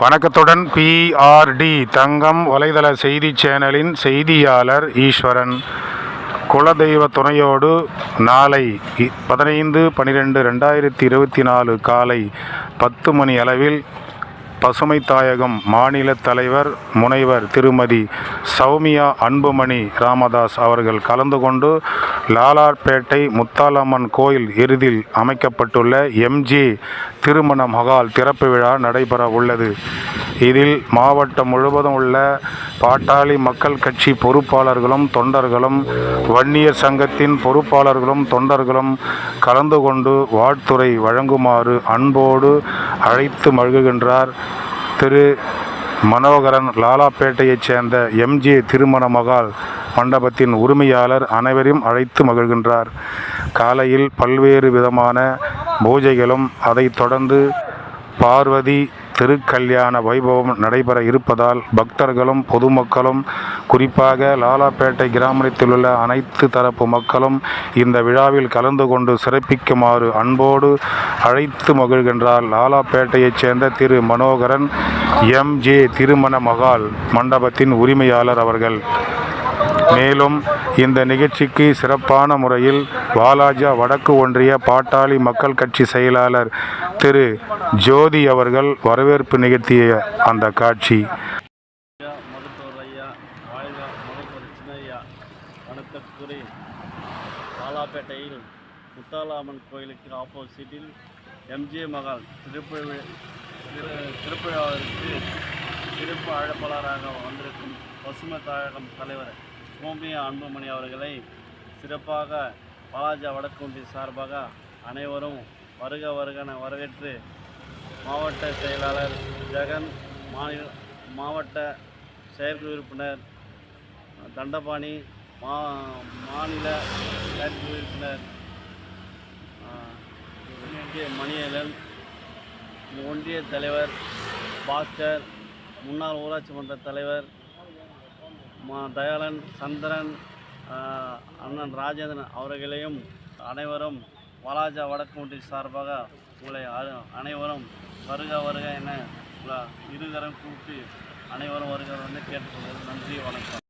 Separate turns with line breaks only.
வணக்கத்துடன் பிஆர்டி தங்கம் வலைதள செய்தி சேனலின் செய்தியாளர் ஈஸ்வரன். குலதெய்வ துணையோடு நாளை இ- பதினைந்து பனிரெண்டு ரெண்டாயிரத்தி இருபத்தி நாலு காலை பத்து மணி அளவில் பசுமை தாயகம் மாநில தலைவர் முனைவர் திருமதி சௌமியா அன்புமணி ராமதாஸ் அவர்கள் கலந்து கொண்டு லாலார்பேட்டை முத்தாலம்மன் கோயில் எருதில் அமைக்கப்பட்டுள்ள எம்ஜி திருமண மகால் திறப்பு விழா நடைபெற உள்ளது. இதில் மாவட்டம் முழுவதும் உள்ள பாட்டாளி மக்கள் கட்சி பொறுப்பாளர்களும் தொண்டர்களும் வன்னியர் சங்கத்தின் பொறுப்பாளர்களும் தொண்டர்களும் கலந்து கொண்டு வாழ்த்துறை வழங்குமாறு அன்போடு அழைத்து மழுகுகின்றார் திரு. மனோகரன் லாலாப்பேட்டையைச் சேர்ந்த எம்ஜி திருமண மகால் மண்டபத்தின் உரிமையாளர் அனைவரையும் அழைத்து மகிழ்கின்றார். காலையில் பல்வேறு விதமான பூஜைகளும் அதைத் தொடர்ந்து பார்வதி திருக்கல்யாண வைபவம் நடைபெற இருப்பதால் பக்தர்களும் பொதுமக்களும் குறிப்பாக லாலாப்பேட்டை கிராமத்தில் உள்ள அனைத்து தரப்பு மக்களும் இந்த விழாவில் கலந்து கொண்டு சிறப்பிக்குமாறு அன்போடு அழைத்து மகிழ்கின்றார். லாலாப்பேட்டையைச் சேர்ந்த திரு மனோகரன் எம்ஜே திருமண மகால் மண்டபத்தின் உரிமையாளர் அவர்கள். மேலும் இந்த நிகழ்ச்சிக்கு சிறப்பான முறையில் வாலாஜா வடக்கு ஒன்றிய பாட்டாளி மக்கள் கட்சி செயலாளர் திரு ஜோதி அவர்கள் வரவேற்பு நிகழ்த்திய அந்த காட்சி.
ஐயா பாலாப்பேட்டையில் முத்தாலாமன் கோயிலுக்கு ஆப்போசிட்டில் எம்ஜே மகால் திருப்பி திருப்பிழாவிற்கு திருப்பு அழைப்பாளராக வந்திருக்கும் பசுமை தாயகம் தலைவர் சோமியா அன்புமணி அவர்களை சிறப்பாக பாலாஜா வடக்குண்டி சார்பாக அனைவரும் வருக வருகன வரவேற்று மாவட்ட செயலாளர் ஜெகன் மாநில மாவட்ட செயற்குழு உறுப்பினர் தண்டபாணி மா மாநில செயற்குழு உறுப்பினர் மணியலன் ஒன்றிய தலைவர் பாஸ்கர் முன்னாள் ஊராட்சி மன்ற தலைவர் மா தயாளன் சந்திரன் அண்ணன் ராஜேந்திரன் அவர்களையும் அனைவரும் வலாஜா வடக்கு ஒன்றிய சார்பாக உங்களை அனைவரும் வருக வருக என உங்களை இருகரம் கூப்பி அனைவரும் வருக வந்து கேட்டுக்கொள்வது நன்றி வணக்கம்.